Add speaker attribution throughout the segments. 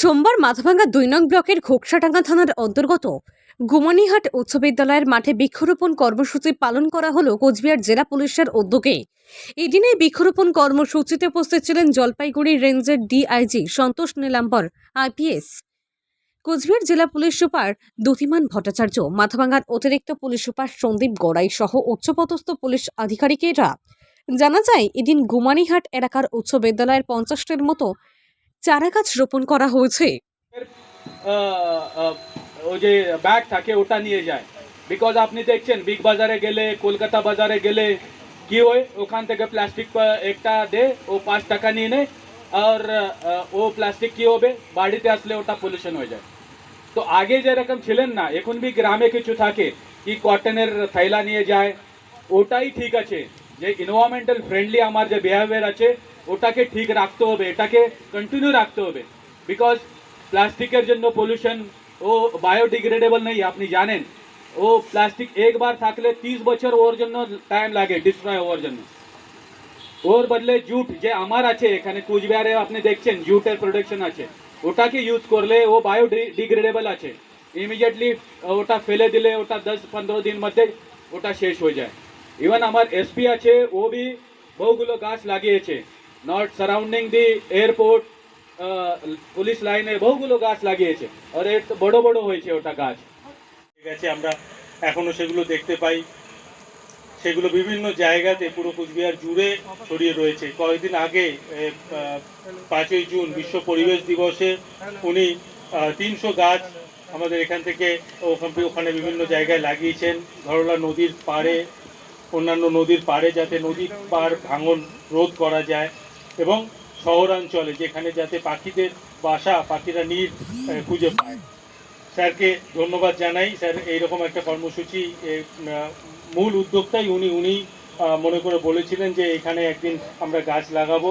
Speaker 1: সোমবার মাথাভাঙ্গা দুই নং ব্লকের ঘোকসাডাঙ্গা থানার অন্তর্গত গুমানিহাট উচ্চ বিদ্যালয়ের মাঠে বৃক্ষরোপণ কর্মসূচি পালন করা হলো কোচবিহার জেলা পুলিশের উদ্যোগে। এদিন বৃক্ষরোপণ কর্মসূচিতে উপস্থিত ছিলেন জলপাইগুড়ি রেঞ্জের ডিআইজি সন্তোষ নীলাম্বর, আইপিএস। কোচবিহার জেলা পুলিশ সুপার দ্যুতিমান ভট্টাচার্য, মাথাভাঙ্গার অতিরিক্ত পুলিশ সুপার সন্দীপ গড়াই সহ উচ্চপদস্থ পুলিশ আধিকারিকেরা। জানা যায়, এদিন গুমানিহাট এলাকার উচ্চ বিদ্যালয়ের পঞ্চাশটির মতো চারা গাছ রোপণ করা হয়েছে।
Speaker 2: ওই যে ব্যাগ থাকে, ওটা নিয়ে যায়। বিকজ আপনি দেখছেন বিগ বাজারে গেলে কলকাতা বাজারে গেলে, কি হয়? ওখান থেকে প্লাস্টিক একটা দে, ও পাঁচ টাকা নিয়ে নেয়। আর ও প্লাস্টিক কি হবে? বাড়িতে আসলে ওটা পলিউশন হয়ে যায়। তো আগে যেরকম ছিলেন না, এখন বি গ্রামে কিছু থাকে, কি কটনের থৈলা নিয়ে যায়, ওটাই ঠিক আছে। যে এনভায়রনমেন্টাল ফ্রেন্ডলি আমার যে বিহেভিয়ার আছে, ওটাকে ঠিক রাখতে হবে, এটাকে কন্টিনিউ রাখতে হবে। বিকজ প্লাস্টিকের জন্য পলিউশন ও বায়োডিগ্রেডেবল নেই, আপনি জানেন। ও প্লাস্টিক একবার থাকলে তিরিশ বছর ওর জন্য টাইম লাগে ডিস্ট্রয় হওয়ার জন্য। ওর বদলে জুট যে আমার আছে, এখানে কুচবিহারে আপনি দেখছেন জুটের প্রোডাকশন আছে। ওটাকে ইউজ করলে ও বায়োডিগ্রেডেবল আছে। ইমিডিয়েটলি ওটা ফেলে দিলে, ওটা দশ পনেরো দিন মধ্যে ওটা শেষ হয়ে যায়। ইভেন আমার এসপি আছে ও বি বহুগুলো গাছ লাগিয়েছে। Not surrounding the airport police লাইনে বহুগুলো গাছ লাগিয়েছে। আর এর বড় বড় হয়েছে ওটা গাছ।
Speaker 3: ঠিক আছে, আমরা এখনও সেগুলো দেখতে পাই। সেগুলো বিভিন্ন জায়গাতে পুরো কুচবিহার জুড়ে ছড়িয়ে রয়েছে। কয়েকদিন আগে পাঁচই জুন বিশ্ব পরিবেশ দিবসে উনি তিনশো গাছ আমাদের এখান থেকে ওখান- ওখানে বিভিন্ন জায়গায় লাগিয়েছেন। ধরলা নদীর পাড়ে অন্যান্য নদীর পাড়ে যাতে নদীর পাড় ভাঙন রোধ করা যায় এবং শহরাঞ্চলে যেখানে যাতে পাখিদের বাসা, পাখিরা নীর খুঁজে পায়। স্যারকে ধন্যবাদ জানাই। স্যার, এইরকম একটা কর্মসূচি মূল উদ্যোক্তাই উনি উনি মনে করে বলেছিলেন যে এখানে একদিন আমরা গাছ লাগাবো।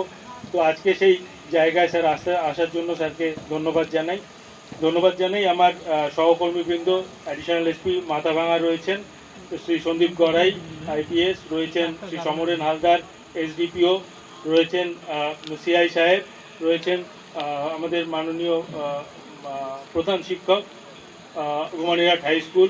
Speaker 3: তো আজকে সেই জায়গায় স্যার আসতে, আসার জন্য স্যারকে ধন্যবাদ জানাই। ধন্যবাদ জানাই। আমার সহকর্মীবৃন্দ অ্যাডিশনাল এসপি মাথাভাঙা রয়েছেন। শ্রী সন্দীপ গড়াই, আইপিএস, রয়েছেন শ্রী সমরেন হালদার, এসডিপিও, রয়েছেন সিআই সাহেব, রয়েছেন আমাদের মাননীয় প্রধান শিক্ষক গুমানিহাট হাই স্কুল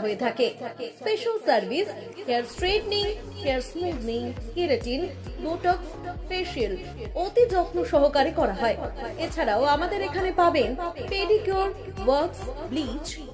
Speaker 4: হয়ে থাকে। Special service hair straightening hair smoothening keratin botox facial অতি যত্ন সহকারে করা হয়। এছাড়াও আমাদের এখানে পাবেন pedicure works bleach